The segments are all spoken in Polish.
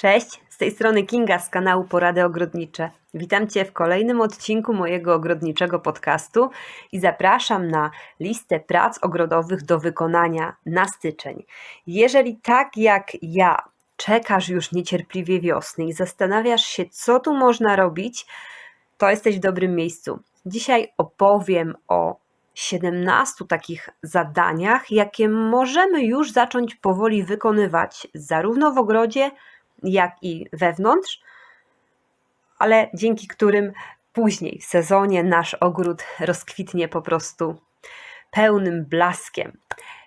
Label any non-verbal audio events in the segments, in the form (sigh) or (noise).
Cześć, z tej strony Kinga z kanału Porady Ogrodnicze. Witam Cię w kolejnym odcinku mojego ogrodniczego podcastu i zapraszam na listę prac ogrodowych do wykonania na styczeń. Jeżeli tak jak ja czekasz już niecierpliwie wiosny i zastanawiasz się, co tu można robić, to jesteś w dobrym miejscu. Dzisiaj opowiem o 17 takich zadaniach, jakie możemy już zacząć powoli wykonywać, zarówno w ogrodzie, jak i wewnątrz, ale dzięki którym później w sezonie nasz ogród rozkwitnie po prostu pełnym blaskiem.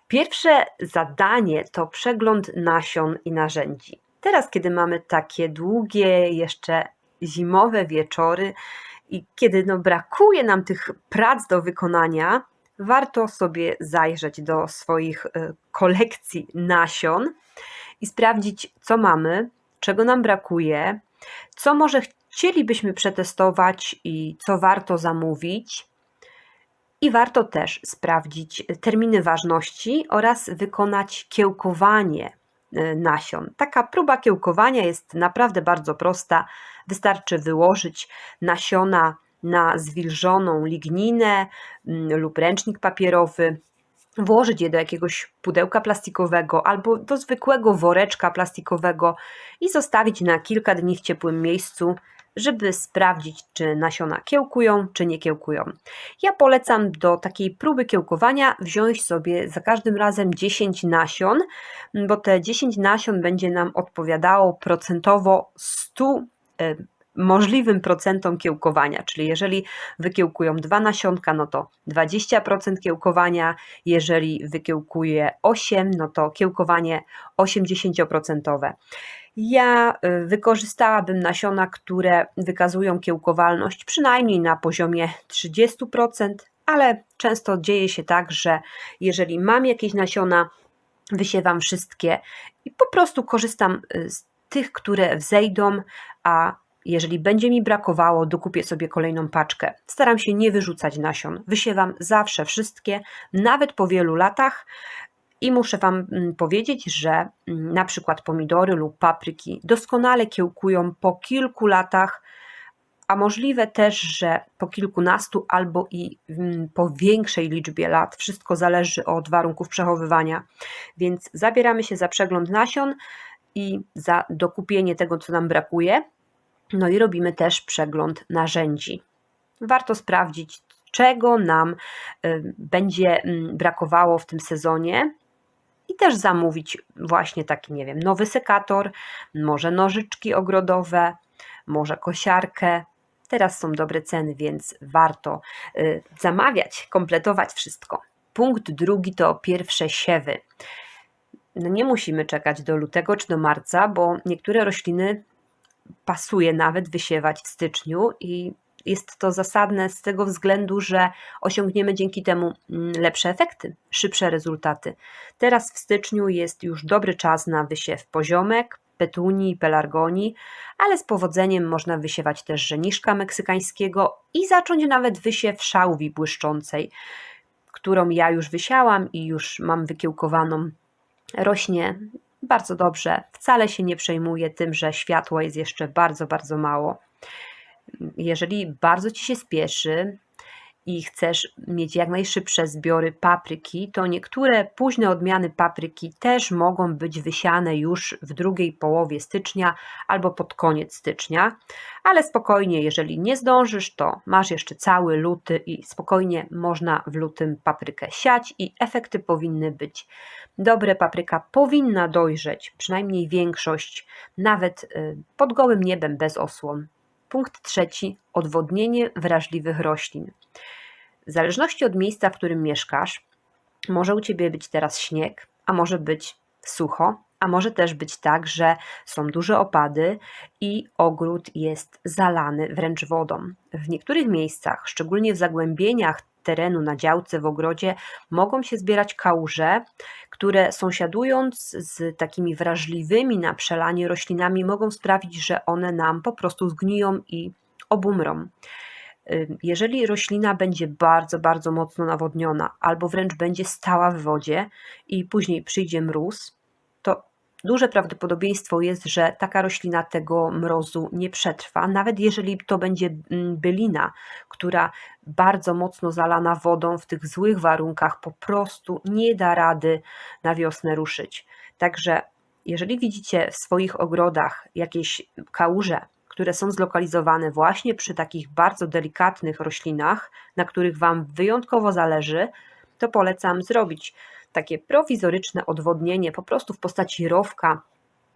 Pierwsze zadanie to przegląd nasion i narzędzi. Teraz, kiedy mamy takie długie, jeszcze zimowe wieczory i kiedy no, brakuje nam tych prac do wykonania, warto sobie zajrzeć do swoich y, kolekcji nasion i sprawdzić, co mamy, czego nam brakuje, co może chcielibyśmy przetestować i co warto zamówić. I warto też sprawdzić terminy ważności oraz wykonać kiełkowanie y, nasion. Taka próba kiełkowania jest naprawdę bardzo prosta. Wystarczy wyłożyć nasiona na zwilżoną ligninę mm, lub ręcznik papierowy, włożyć je do jakiegoś pudełka plastikowego albo do zwykłego woreczka plastikowego i zostawić na kilka dni w ciepłym miejscu, żeby sprawdzić, czy nasiona kiełkują, czy nie kiełkują. Ja polecam do takiej próby kiełkowania wziąć sobie za każdym razem 10 nasion, bo te 10 nasion będzie nam odpowiadało procentowo 100 możliwym procentom kiełkowania, czyli jeżeli wykiełkują dwa nasionka, no to 20% kiełkowania, jeżeli wykiełkuje 8, no to kiełkowanie 80%. Ja y, wykorzystałabym nasiona, które wykazują kiełkowalność przynajmniej na poziomie 30%, ale często dzieje się tak, że jeżeli mam jakieś nasiona, wysiewam wszystkie i po prostu korzystam y, z tych, które wzejdą, a jeżeli będzie mi brakowało, dokupię sobie kolejną paczkę. Staram się nie wyrzucać nasion. Wysiewam zawsze wszystkie, nawet po wielu latach. I muszę Wam mm, powiedzieć, że mm, na przykład pomidory lub papryki doskonale kiełkują po kilku latach, a możliwe też, że po kilkunastu albo i mm, po większej liczbie lat. Wszystko zależy od warunków przechowywania. Więc zabieramy się za przegląd nasion i za dokupienie tego, co nam brakuje. No i robimy też przegląd narzędzi. Warto sprawdzić, czego nam y, będzie mm, brakowało w tym sezonie i też zamówić właśnie taki, nie wiem, nowy sekator, może nożyczki ogrodowe, może kosiarkę. Teraz są dobre ceny, więc warto y, zamawiać, kompletować wszystko. Punkt drugi to pierwsze siewy. No nie musimy czekać do lutego czy do marca, bo niektóre rośliny pasuje nawet wysiewać w styczniu i jest to zasadne z tego względu, że osiągniemy dzięki temu mm, lepsze efekty, szybsze rezultaty. Teraz w styczniu jest już dobry czas na wysiew poziomek, petunii pelargonii, ale z powodzeniem można wysiewać też żeniszka meksykańskiego i zacząć nawet wysiew szałwi błyszczącej, którą ja już wysiałam i już mam wykiełkowaną. Rośnie bardzo dobrze. Wcale się nie przejmuje tym, że światła jest jeszcze bardzo, bardzo mało. Jeżeli bardzo ci się spieszy, i chcesz mieć jak najszybsze zbiory papryki, to niektóre późne odmiany papryki też mogą być wysiane już w drugiej połowie stycznia albo pod koniec stycznia, ale spokojnie, jeżeli nie zdążysz, to masz jeszcze cały luty i spokojnie można w lutym paprykę siać i efekty powinny być dobre. Papryka powinna dojrzeć, przynajmniej większość, nawet y, pod gołym niebem bez osłon. Punkt trzeci odwodnienie wrażliwych roślin. W zależności od miejsca, w którym mieszkasz, może u ciebie być teraz śnieg, a może być sucho, a może też być tak, że są duże opady i ogród jest zalany wręcz wodą. W niektórych miejscach, szczególnie w zagłębieniach terenu na działce w ogrodzie, mogą się zbierać kałuże, które sąsiadując z takimi wrażliwymi na przelanie roślinami, mogą sprawić, że one nam po prostu zgniją i obumrą. Jeżeli roślina będzie bardzo, bardzo mocno nawodniona, albo wręcz będzie stała w wodzie i później przyjdzie mróz, duże prawdopodobieństwo jest, że taka roślina tego mrozu nie przetrwa, nawet jeżeli to będzie mm, bylina, która bardzo mocno zalana wodą w tych złych warunkach po prostu nie da rady na wiosnę ruszyć. Także jeżeli widzicie w swoich ogrodach jakieś kałuże, które są zlokalizowane właśnie przy takich bardzo delikatnych roślinach, na których Wam wyjątkowo zależy, to polecam zrobić takie prowizoryczne odwodnienie, po prostu w postaci rowka,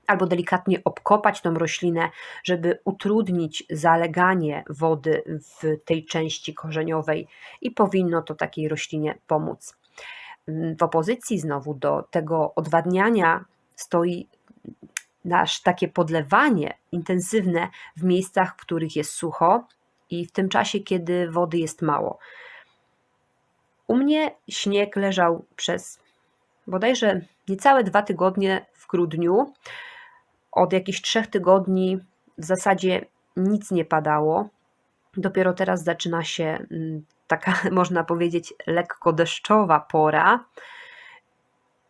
albo delikatnie obkopać tą roślinę, żeby utrudnić zaleganie wody w tej części korzeniowej i powinno to takiej roślinie pomóc. W opozycji znowu do tego odwadniania stoi nasz takie podlewanie intensywne w miejscach, w których jest sucho i w tym czasie, kiedy wody jest mało. U mnie śnieg leżał przez bodajże niecałe dwa tygodnie w grudniu. Od jakichś trzech tygodni w zasadzie nic nie padało. Dopiero teraz zaczyna się mm, taka, (laughs) można powiedzieć, lekko deszczowa pora.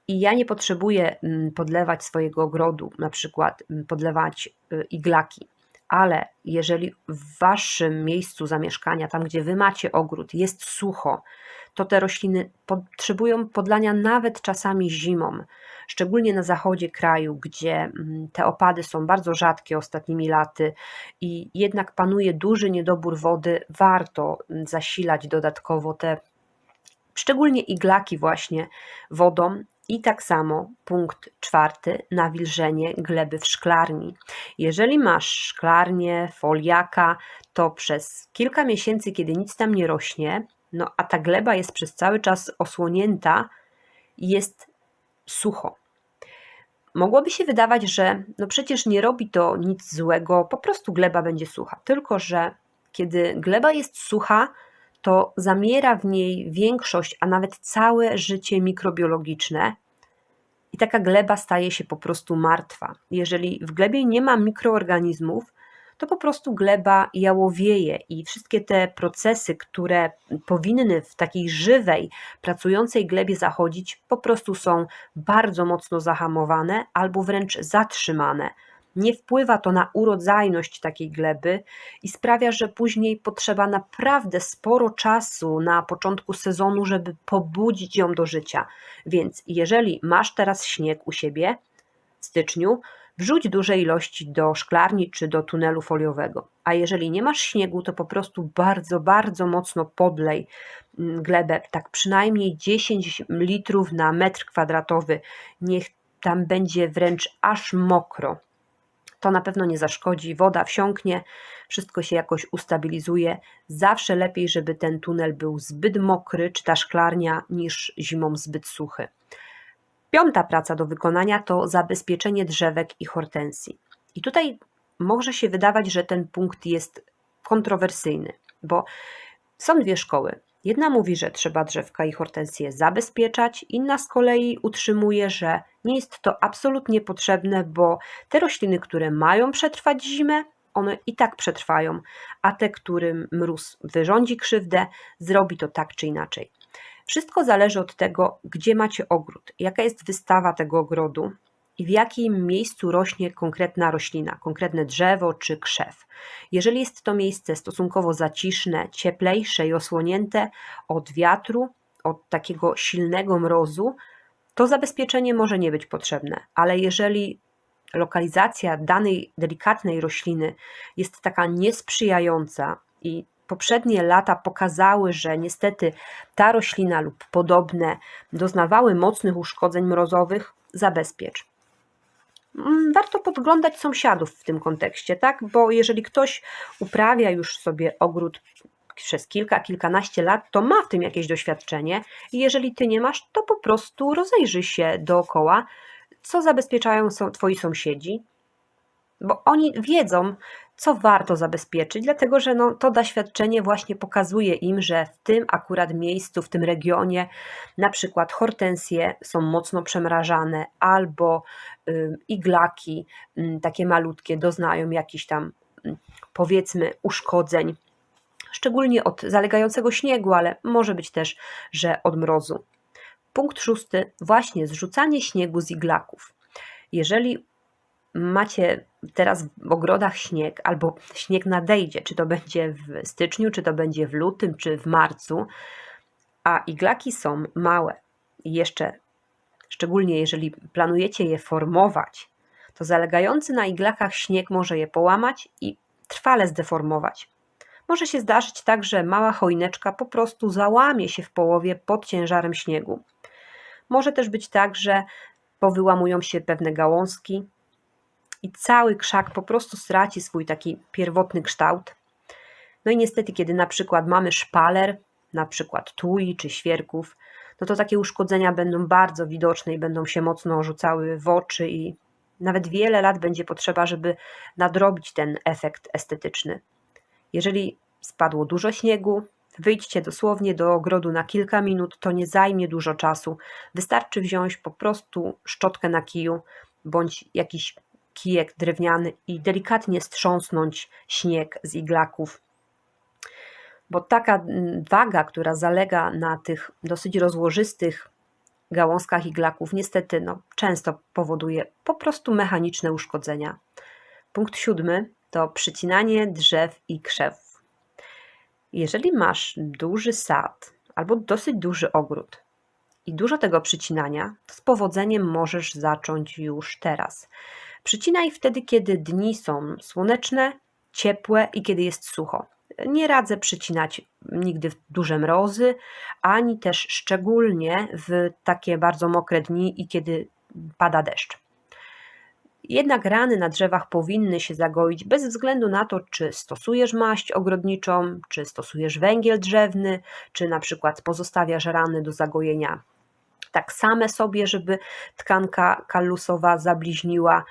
I ja nie potrzebuję mm, podlewać swojego ogrodu, na przykład mm, podlewać y, iglaki, ale jeżeli w waszym miejscu zamieszkania, tam gdzie wy macie ogród, jest sucho, to te rośliny potrzebują podlania nawet czasami zimą, szczególnie na zachodzie kraju, gdzie mm, te opady są bardzo rzadkie ostatnimi laty i jednak panuje duży niedobór wody, warto zasilać dodatkowo te szczególnie iglaki właśnie wodą i tak samo punkt czwarty, nawilżenie gleby w szklarni. Jeżeli masz szklarnię, foliaka, to przez kilka miesięcy, kiedy nic tam nie rośnie, no a ta gleba jest przez cały czas osłonięta, jest sucho. Mogłoby się wydawać, że no przecież nie robi to nic złego, po prostu gleba będzie sucha. Tylko, że kiedy gleba jest sucha, to zamiera w niej większość, a nawet całe życie mikrobiologiczne, i taka gleba staje się po prostu martwa. Jeżeli w glebie nie ma mikroorganizmów, to po prostu gleba jałowieje i wszystkie te procesy, które powinny w takiej żywej, pracującej glebie zachodzić, po prostu są bardzo mocno zahamowane albo wręcz zatrzymane nie wpływa to na urodzajność takiej gleby i sprawia, że później potrzeba naprawdę sporo czasu na początku sezonu, żeby pobudzić ją do życia. Więc jeżeli masz teraz śnieg u siebie w styczniu, wrzuć duże ilości do szklarni czy do tunelu foliowego. A jeżeli nie masz śniegu, to po prostu bardzo, bardzo mocno podlej mm, glebę, tak przynajmniej 10 litrów na metr kwadratowy. Niech tam będzie wręcz aż mokro to na pewno nie zaszkodzi, woda wsiąknie, wszystko się jakoś ustabilizuje. Zawsze lepiej, żeby ten tunel był zbyt mokry, czy ta szklarnia, niż zimą zbyt suchy. Piąta praca do wykonania to zabezpieczenie drzewek i hortensji. I tutaj może się wydawać, że ten punkt jest kontrowersyjny, bo są dwie szkoły. Jedna mówi, że trzeba drzewka i hortensje zabezpieczać, inna z kolei utrzymuje, że nie jest to absolutnie potrzebne, bo te rośliny, które mają przetrwać zimę, one i tak przetrwają, a te, którym mróz wyrządzi krzywdę, zrobi to tak czy inaczej. Wszystko zależy od tego, gdzie macie ogród, jaka jest wystawa tego ogrodu, i w jakim miejscu rośnie konkretna roślina, konkretne drzewo czy krzew. Jeżeli jest to miejsce stosunkowo zaciszne, cieplejsze i osłonięte od wiatru, od takiego silnego mrozu, to zabezpieczenie może nie być potrzebne, ale jeżeli lokalizacja danej delikatnej rośliny jest taka niesprzyjająca i poprzednie lata pokazały, że niestety ta roślina lub podobne doznawały mocnych uszkodzeń mrozowych, zabezpiecz. Mm, warto podglądać sąsiadów w tym kontekście, tak? Bo jeżeli ktoś uprawia już sobie ogród przez kilka, kilkanaście lat, to ma w tym jakieś doświadczenie i jeżeli ty nie masz, to po prostu rozejrzyj się dookoła, co zabezpieczają twoi sąsiedzi, bo oni wiedzą, co warto zabezpieczyć, dlatego że no, to doświadczenie właśnie pokazuje im, że w tym akurat miejscu, w tym regionie, na przykład hortensje są mocno przemrażane, albo y, iglaki, y, takie malutkie, doznają jakichś tam, y, powiedzmy, uszkodzeń, szczególnie od zalegającego śniegu, ale może być też, że od mrozu. Punkt szósty, właśnie zrzucanie śniegu z iglaków. Jeżeli macie teraz w ogrodach śnieg, albo śnieg nadejdzie, czy to będzie w styczniu, czy to będzie w lutym, czy w marcu, a iglaki są małe i jeszcze, szczególnie jeżeli planujecie je formować, to zalegający na iglakach śnieg może je połamać i trwale zdeformować. Może się zdarzyć tak, że mała choineczka po prostu załamie się w połowie pod ciężarem śniegu. Może też być tak, że powyłamują się pewne gałązki i cały krzak po prostu straci swój taki pierwotny kształt. No i niestety, kiedy na przykład mamy szpaler, na przykład tui czy świerków, no to takie uszkodzenia będą bardzo widoczne i będą się mocno rzucały w oczy i nawet wiele lat będzie potrzeba, żeby nadrobić ten efekt estetyczny. Jeżeli spadło dużo śniegu, wyjdźcie dosłownie do ogrodu na kilka minut, to nie zajmie dużo czasu. Wystarczy wziąć po prostu szczotkę na kiju bądź jakiś kijek drewniany i delikatnie strząsnąć śnieg z iglaków. Bo taka mm, waga, która zalega na tych dosyć rozłożystych gałązkach iglaków, niestety no, często powoduje po prostu mechaniczne uszkodzenia. Punkt siódmy to przycinanie drzew i krzew. Jeżeli masz duży sad albo dosyć duży ogród i dużo tego przycinania, to z powodzeniem możesz zacząć już teraz. Przycinaj wtedy, kiedy dni są słoneczne, ciepłe i kiedy jest sucho. Nie radzę przycinać nigdy w duże mrozy, ani też szczególnie w takie bardzo mokre dni i kiedy pada deszcz. Jednak rany na drzewach powinny się zagoić bez względu na to, czy stosujesz maść ogrodniczą, czy stosujesz węgiel drzewny, czy na przykład pozostawiasz rany do zagojenia tak same sobie, żeby tkanka kalusowa zabliźniła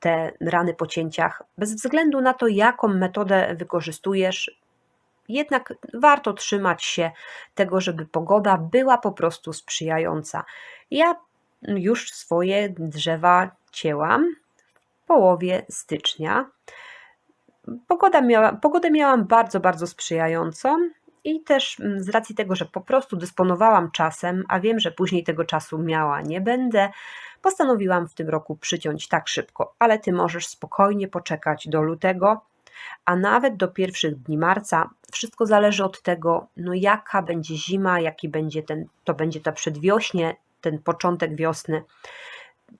te rany po cięciach, bez względu na to, jaką metodę wykorzystujesz, jednak warto trzymać się tego, żeby pogoda była po prostu sprzyjająca. Ja już swoje drzewa cięłam w połowie stycznia. Pogoda miała, pogodę miałam bardzo, bardzo sprzyjającą i też mm, z racji tego, że po prostu dysponowałam czasem, a wiem, że później tego czasu miała nie będę, postanowiłam w tym roku przyciąć tak szybko, ale ty możesz spokojnie poczekać do lutego, a nawet do pierwszych dni marca. Wszystko zależy od tego, no jaka będzie zima, jaki będzie ten, to będzie to przedwiośnie, ten początek wiosny.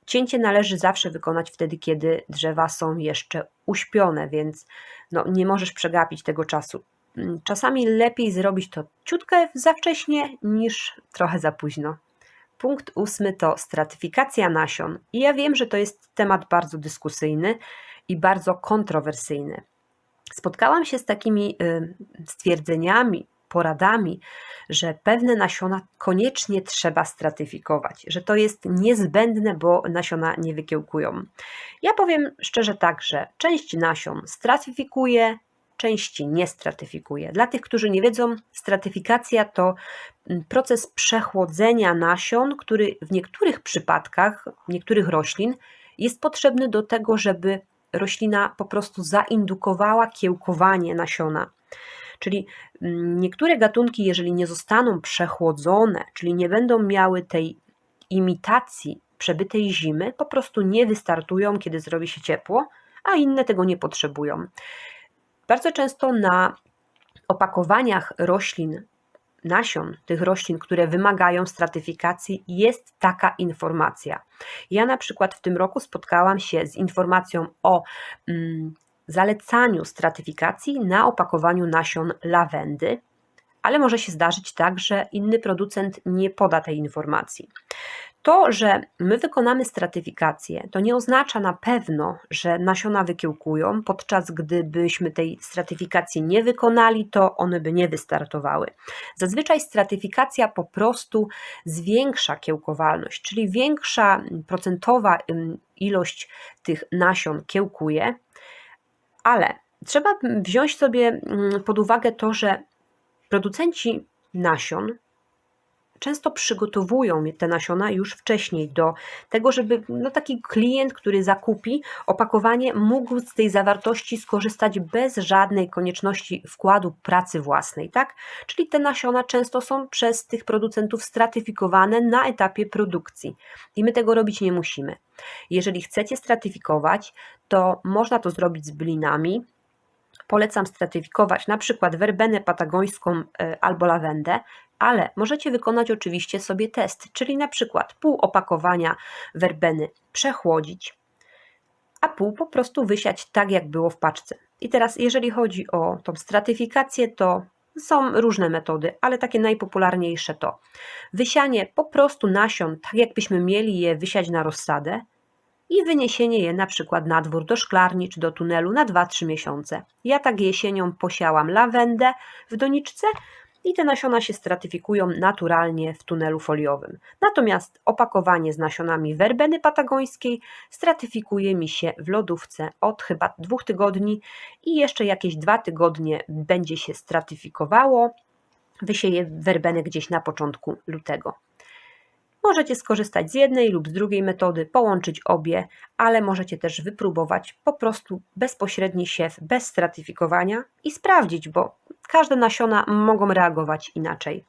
Cięcie należy zawsze wykonać wtedy, kiedy drzewa są jeszcze uśpione, więc no, nie możesz przegapić tego czasu. Mm, czasami lepiej zrobić to ciutkę za wcześnie niż trochę za późno. Punkt ósmy to stratyfikacja nasion. I ja wiem, że to jest temat bardzo dyskusyjny i bardzo kontrowersyjny. Spotkałam się z takimi y, stwierdzeniami, poradami, że pewne nasiona koniecznie trzeba stratyfikować, że to jest niezbędne, bo nasiona nie wykiełkują. Ja powiem szczerze tak, że część nasion stratyfikuje, części nie stratyfikuje. Dla tych, którzy nie wiedzą, stratyfikacja to proces przechłodzenia nasion, który w niektórych przypadkach, niektórych roślin jest potrzebny do tego, żeby roślina po prostu zaindukowała kiełkowanie nasiona. Czyli niektóre gatunki, jeżeli nie zostaną przechłodzone, czyli nie będą miały tej imitacji przebytej zimy, po prostu nie wystartują, kiedy zrobi się ciepło, a inne tego nie potrzebują. Bardzo często na opakowaniach roślin, nasion tych roślin, które wymagają stratyfikacji, jest taka informacja. Ja na przykład w tym roku spotkałam się z informacją o mm, zalecaniu stratyfikacji na opakowaniu nasion lawendy, ale może się zdarzyć tak, że inny producent nie poda tej informacji. To, że my wykonamy stratyfikację, to nie oznacza na pewno, że nasiona wykiełkują, podczas gdybyśmy tej stratyfikacji nie wykonali, to one by nie wystartowały. Zazwyczaj stratyfikacja po prostu zwiększa kiełkowalność, czyli większa procentowa ilość tych nasion kiełkuje, ale trzeba wziąć sobie pod uwagę to, że producenci nasion często przygotowują te nasiona już wcześniej do tego, żeby no, taki klient, który zakupi opakowanie, mógł z tej zawartości skorzystać bez żadnej konieczności wkładu pracy własnej, tak? Czyli te nasiona często są przez tych producentów stratyfikowane na etapie produkcji i my tego robić nie musimy. Jeżeli chcecie stratyfikować, to można to zrobić z blinami, polecam stratyfikować na przykład werbenę patagońską e, albo lawendę, ale możecie wykonać oczywiście sobie test, czyli na przykład pół opakowania werbeny przechłodzić, a pół po prostu wysiać tak, jak było w paczce. I teraz, jeżeli chodzi o tą stratyfikację, to są różne metody, ale takie najpopularniejsze to wysianie po prostu nasion, tak jakbyśmy mieli je wysiać na rozsadę, i wyniesienie je na przykład na dwór do szklarni czy do tunelu na 2-3 miesiące. Ja tak jesienią posiałam lawendę w doniczce i te nasiona się stratyfikują naturalnie w tunelu foliowym. Natomiast opakowanie z nasionami werbeny patagońskiej stratyfikuje mi się w lodówce od chyba dwóch tygodni i jeszcze jakieś dwa tygodnie będzie się stratyfikowało. Wysieję werbenę gdzieś na początku lutego. Możecie skorzystać z jednej lub z drugiej metody, połączyć obie, ale możecie też wypróbować po prostu bezpośredni siew bez stratyfikowania i sprawdzić, bo każde nasiona mogą reagować inaczej.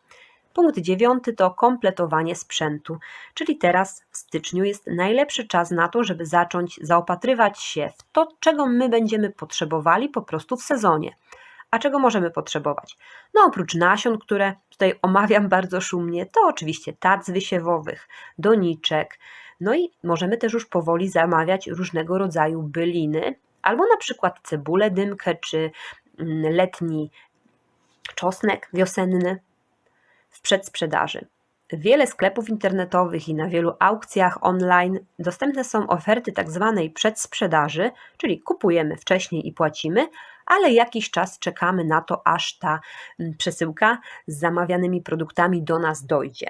Punkt dziewiąty to kompletowanie sprzętu, czyli teraz w styczniu jest najlepszy czas na to, żeby zacząć zaopatrywać się w to, czego my będziemy potrzebowali po prostu w sezonie. A czego możemy potrzebować? No oprócz nasion, które tutaj omawiam bardzo szumnie, to oczywiście tac wysiewowych, doniczek, no i możemy też już powoli zamawiać różnego rodzaju byliny, albo na przykład cebulę dymkę, czy mm, letni czosnek wiosenny w przedsprzedaży. Wiele sklepów internetowych i na wielu aukcjach online dostępne są oferty tak zwanej przedsprzedaży, czyli kupujemy wcześniej i płacimy, ale jakiś czas czekamy na to, aż ta mm, przesyłka z zamawianymi produktami do nas dojdzie.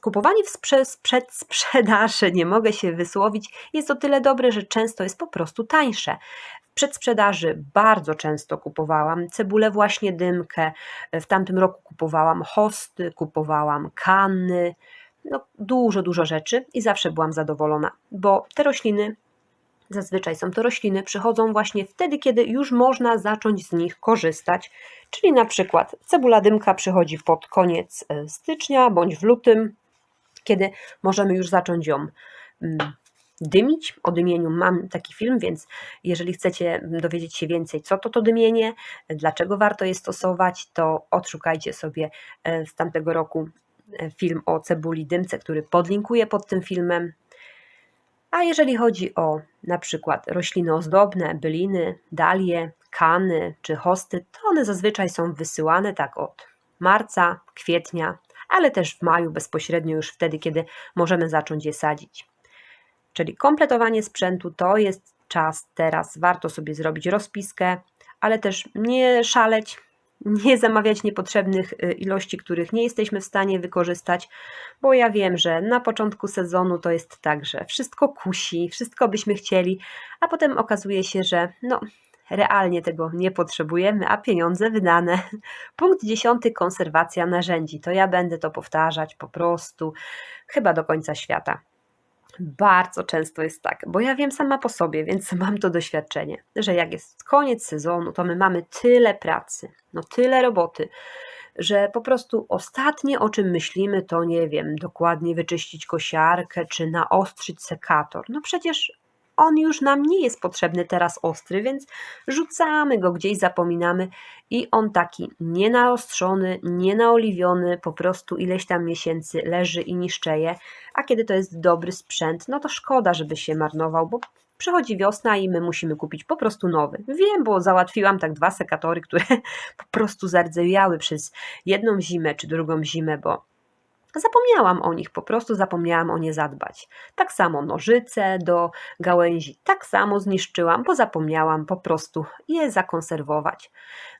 Kupowanie w przedsprzedaży, nie mogę się wysłowić, jest o tyle dobre, że często jest po prostu tańsze. W przedsprzedaży bardzo często kupowałam cebulę właśnie dymkę, w tamtym roku kupowałam hosty, kupowałam kany, no dużo, dużo rzeczy i zawsze byłam zadowolona, bo te rośliny Zazwyczaj są to rośliny, przychodzą właśnie wtedy, kiedy już można zacząć z nich korzystać, czyli na przykład cebula dymka przychodzi pod koniec e, stycznia bądź w lutym, kiedy możemy już zacząć ją mm, dymić. O dymieniu mam taki film, więc jeżeli chcecie dowiedzieć się więcej, co to to dymienie, dlaczego warto je stosować, to odszukajcie sobie e, z tamtego roku e, film o cebuli dymce, który podlinkuję pod tym filmem. A jeżeli chodzi o na przykład rośliny ozdobne, byliny, dalie, kany czy hosty, to one zazwyczaj są wysyłane tak od marca, kwietnia, ale też w maju bezpośrednio już wtedy, kiedy możemy zacząć je sadzić. Czyli kompletowanie sprzętu to jest czas teraz, warto sobie zrobić rozpiskę, ale też nie szaleć, nie zamawiać niepotrzebnych y, ilości, których nie jesteśmy w stanie wykorzystać, bo ja wiem, że na początku sezonu to jest tak, że wszystko kusi, wszystko byśmy chcieli, a potem okazuje się, że no, realnie tego nie potrzebujemy, a pieniądze wydane. (laughs) Punkt dziesiąty konserwacja narzędzi. To ja będę to powtarzać po prostu chyba do końca świata. Bardzo często jest tak, bo ja wiem sama po sobie, więc (laughs) mam to doświadczenie, że jak jest koniec sezonu, to my mamy tyle pracy, no tyle roboty, że po prostu ostatnie o czym myślimy to nie wiem, dokładnie wyczyścić kosiarkę czy naostrzyć sekator. No przecież on już nam nie jest potrzebny teraz ostry, więc rzucamy go gdzieś, zapominamy i on taki nienaostrzony, nienaoliwiony, po prostu ileś tam miesięcy leży i niszczeje, a kiedy to jest dobry sprzęt, no to szkoda, żeby się marnował, bo przychodzi wiosna i my musimy kupić po prostu nowy. Wiem, bo załatwiłam tak dwa sekatory, które (laughs) po prostu zardzewiały przez jedną zimę czy drugą zimę, bo Zapomniałam o nich, po prostu zapomniałam o nie zadbać. Tak samo nożyce do gałęzi, tak samo zniszczyłam, bo zapomniałam po prostu je zakonserwować.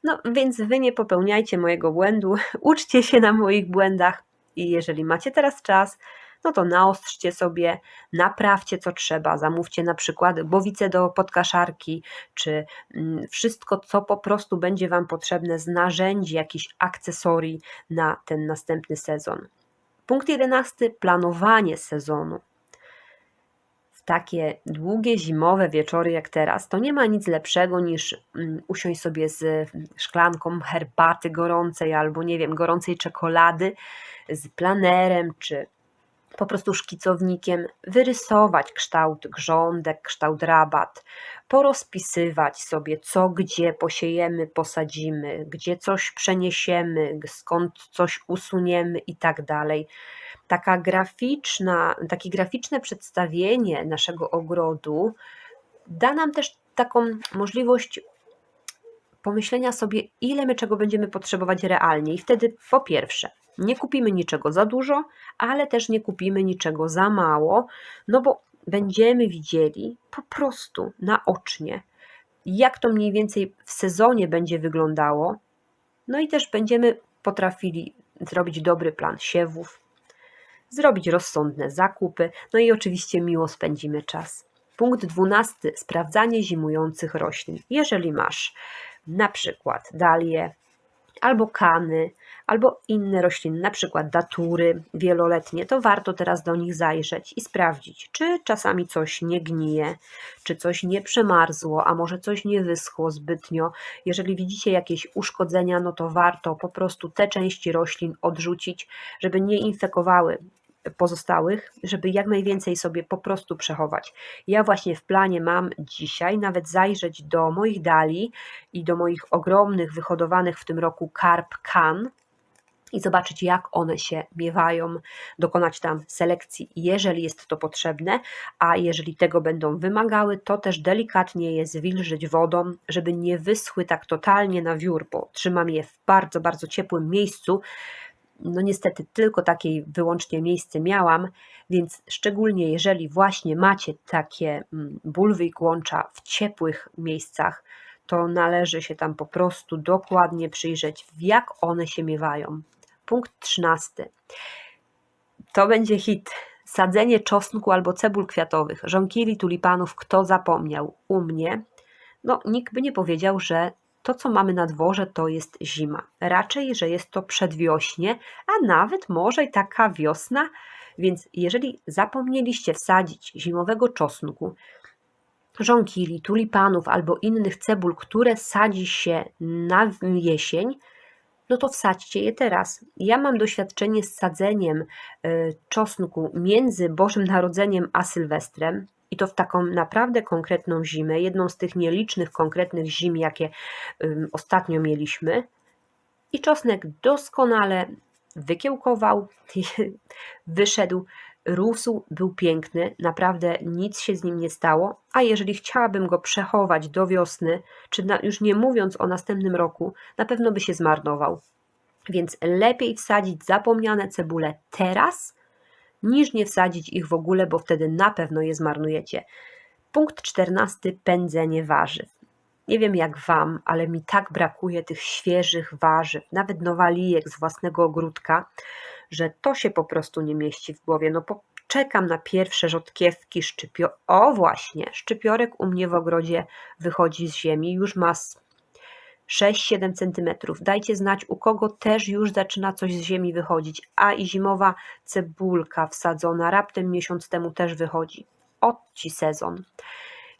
No więc wy nie popełniajcie mojego błędu, (laughs) uczcie się na moich błędach i jeżeli macie teraz czas, no to naostrzcie sobie, naprawcie co trzeba, zamówcie na przykład bowice do podkaszarki, czy mm, wszystko, co po prostu będzie Wam potrzebne z narzędzi, jakichś akcesorii na ten następny sezon. Punkt 11. Planowanie sezonu. W takie długie zimowe wieczory jak teraz, to nie ma nic lepszego niż mm, usiąść sobie z szklanką herbaty gorącej albo nie wiem, gorącej czekolady z planerem czy po prostu szkicownikiem wyrysować kształt grządek, kształt rabat, porozpisywać sobie, co gdzie posiejemy, posadzimy, gdzie coś przeniesiemy, skąd coś usuniemy i tak dalej. Taka graficzna, takie graficzne przedstawienie naszego ogrodu da nam też taką możliwość pomyślenia sobie, ile my czego będziemy potrzebować realnie. I wtedy po pierwsze, nie kupimy niczego za dużo, ale też nie kupimy niczego za mało, no bo będziemy widzieli po prostu naocznie, jak to mniej więcej w sezonie będzie wyglądało, no i też będziemy potrafili zrobić dobry plan siewów, zrobić rozsądne zakupy, no i oczywiście miło spędzimy czas. Punkt 12. Sprawdzanie zimujących roślin. Jeżeli masz na przykład dalie, albo kany, albo inne rośliny, na przykład datury wieloletnie, to warto teraz do nich zajrzeć i sprawdzić, czy czasami coś nie gnije, czy coś nie przemarzło, a może coś nie wyschło zbytnio. Jeżeli widzicie jakieś uszkodzenia, no to warto po prostu te części roślin odrzucić, żeby nie infekowały pozostałych, żeby jak najwięcej sobie po prostu przechować. Ja właśnie w planie mam dzisiaj nawet zajrzeć do moich dali i do moich ogromnych, wyhodowanych w tym roku karp kan i zobaczyć, jak one się miewają, dokonać tam selekcji, jeżeli jest to potrzebne, a jeżeli tego będą wymagały, to też delikatnie je zwilżyć wodą, żeby nie wyschły tak totalnie na wiór, bo trzymam je w bardzo, bardzo ciepłym miejscu, no niestety tylko takie wyłącznie miejsce miałam, więc szczególnie jeżeli właśnie macie takie mm, bulwy i kłącza w ciepłych miejscach, to należy się tam po prostu dokładnie przyjrzeć, jak one się miewają. Punkt trzynasty. To będzie hit. Sadzenie czosnku albo cebul kwiatowych, żonkili, tulipanów, kto zapomniał? U mnie, no nikt by nie powiedział, że to, co mamy na dworze, to jest zima. Raczej, że jest to przedwiośnie, a nawet może i taka wiosna. Więc jeżeli zapomnieliście wsadzić zimowego czosnku, żonkili, tulipanów albo innych cebul, które sadzi się na jesień, no to wsadźcie je teraz. Ja mam doświadczenie z sadzeniem y, czosnku między Bożym Narodzeniem a Sylwestrem i to w taką naprawdę konkretną zimę, jedną z tych nielicznych konkretnych zim, jakie ostatnio mieliśmy. I czosnek doskonale wykiełkował, (laughs) wyszedł, rósł, był piękny, naprawdę nic się z nim nie stało. A jeżeli chciałabym go przechować do wiosny, czy na, już nie mówiąc o następnym roku, na pewno by się zmarnował. Więc lepiej wsadzić zapomniane cebule teraz, niż nie wsadzić ich w ogóle, bo wtedy na pewno je zmarnujecie. Punkt czternasty: pędzenie warzyw. Nie wiem jak Wam, ale mi tak brakuje tych świeżych warzyw, nawet nowalijek z własnego ogródka, że to się po prostu nie mieści w głowie. No czekam na pierwsze rzodkiewki szczypio. O właśnie, szczypiorek u mnie w ogrodzie wychodzi z ziemi, już ma 6-7 cm. Dajcie znać, u kogo też już zaczyna coś z ziemi wychodzić, a i zimowa cebulka wsadzona raptem miesiąc temu też wychodzi. Od ci sezon.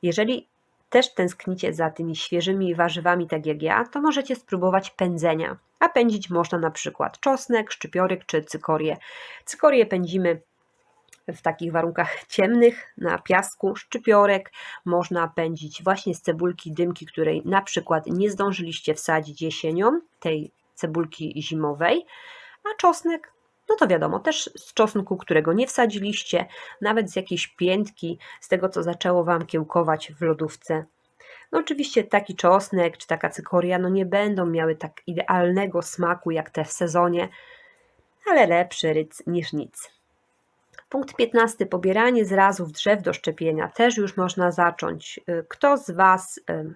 Jeżeli też tęsknicie za tymi świeżymi warzywami, tak jak ja, to możecie spróbować pędzenia. A pędzić można na przykład czosnek, szczypiorek czy cykorię. Cykorię pędzimy w takich warunkach ciemnych na piasku szczypiorek można pędzić właśnie z cebulki dymki, której na przykład nie zdążyliście wsadzić jesienią, tej cebulki zimowej, a czosnek no to wiadomo, też z czosnku, którego nie wsadziliście, nawet z jakiejś piętki, z tego co zaczęło Wam kiełkować w lodówce. No oczywiście taki czosnek czy taka cykoria no nie będą miały tak idealnego smaku jak te w sezonie, ale lepszy ryc niż nic. Punkt 15. Pobieranie zrazów drzew do szczepienia. Też już można zacząć. Y, kto z Was y,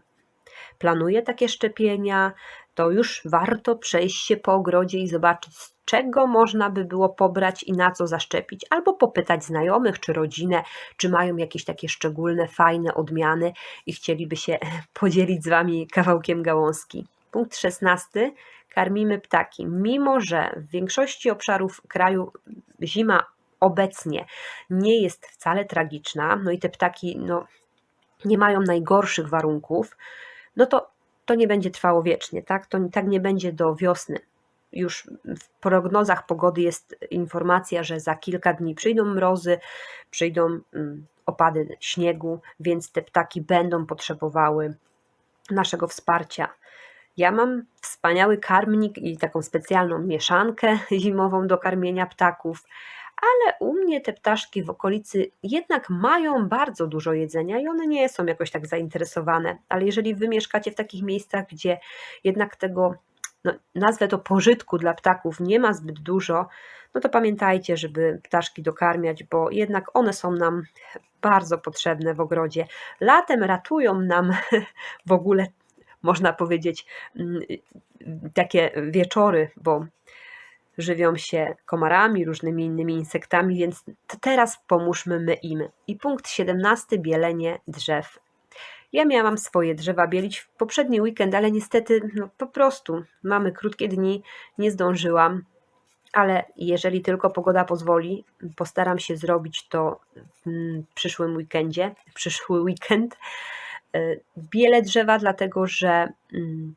planuje takie szczepienia, to już warto przejść się po ogrodzie i zobaczyć, z czego można by było pobrać i na co zaszczepić, albo popytać znajomych czy rodzinę, czy mają jakieś takie szczególne, fajne odmiany i chcieliby się (laughs) podzielić z Wami kawałkiem gałązki. Punkt 16. karmimy ptaki. Mimo, że w większości obszarów kraju zima obecnie nie jest wcale tragiczna, no i te ptaki no, nie mają najgorszych warunków, no to to nie będzie trwało wiecznie, tak? To tak nie będzie do wiosny. Już w prognozach pogody jest informacja, że za kilka dni przyjdą mrozy, przyjdą mm, opady śniegu, więc te ptaki będą potrzebowały naszego wsparcia. Ja mam wspaniały karmnik i taką specjalną mieszankę (laughs) zimową do karmienia ptaków, ale u mnie te ptaszki w okolicy jednak mają bardzo dużo jedzenia i one nie są jakoś tak zainteresowane. Ale jeżeli wy mieszkacie w takich miejscach, gdzie jednak tego, no, nazwę to pożytku dla ptaków nie ma zbyt dużo, no to pamiętajcie, żeby ptaszki dokarmiać, bo jednak one są nam bardzo potrzebne w ogrodzie. Latem ratują nam (laughs) w ogóle, można powiedzieć, mm, takie wieczory, bo żywią się komarami, różnymi innymi insektami, więc teraz pomóżmy my im. I punkt 17. Bielenie drzew. Ja miałam swoje drzewa bielić w poprzedni weekend, ale niestety no, po prostu mamy krótkie dni, nie zdążyłam. Ale jeżeli tylko pogoda pozwoli, postaram się zrobić to w przyszłym weekendzie, w przyszły weekend. Y, bielę drzewa, dlatego że mm,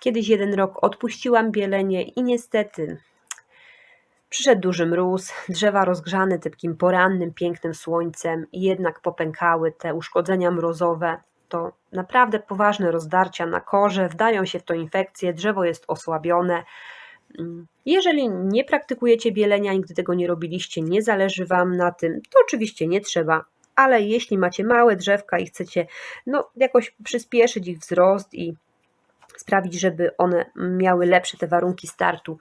Kiedyś jeden rok odpuściłam bielenie i niestety przyszedł duży mróz, drzewa rozgrzane takim porannym, pięknym słońcem i jednak popękały te uszkodzenia mrozowe. To naprawdę poważne rozdarcia na korze, wdają się w to infekcje, drzewo jest osłabione. Jeżeli nie praktykujecie bielenia, nigdy tego nie robiliście, nie zależy Wam na tym, to oczywiście nie trzeba, ale jeśli macie małe drzewka i chcecie no, jakoś przyspieszyć ich wzrost i sprawić, żeby one miały lepsze te warunki startu,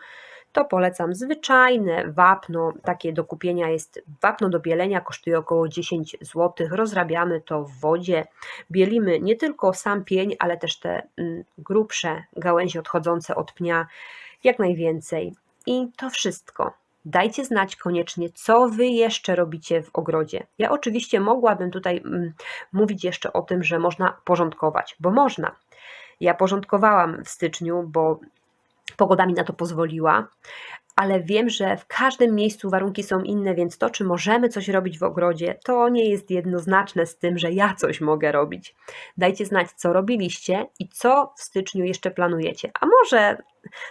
to polecam zwyczajne wapno, takie do kupienia jest wapno do bielenia, kosztuje około 10 zł, rozrabiamy to w wodzie, bielimy nie tylko sam pień, ale też te mm, grubsze gałęzie odchodzące od pnia, jak najwięcej. I to wszystko. Dajcie znać koniecznie, co Wy jeszcze robicie w ogrodzie. Ja oczywiście mogłabym tutaj mm, mówić jeszcze o tym, że można porządkować, bo można. Ja porządkowałam w styczniu, bo pogoda mi na to pozwoliła, ale wiem, że w każdym miejscu warunki są inne, więc to, czy możemy coś robić w ogrodzie, to nie jest jednoznaczne z tym, że ja coś mogę robić. Dajcie znać, co robiliście i co w styczniu jeszcze planujecie. A może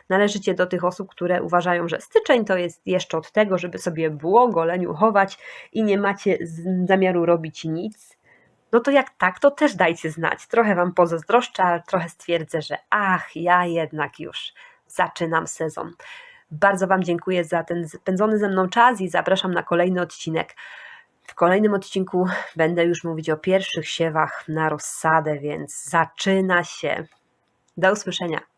należycie do tych osób, które uważają, że styczeń to jest jeszcze od tego, żeby sobie błogo leniuchować i nie macie zamiaru robić nic no to jak tak, to też dajcie znać. Trochę Wam pozazdroszczę, ale trochę stwierdzę, że ach, ja jednak już zaczynam sezon. Bardzo Wam dziękuję za ten spędzony ze mną czas i zapraszam na kolejny odcinek. W kolejnym odcinku będę już mówić o pierwszych siewach na rozsadę, więc zaczyna się. Do usłyszenia.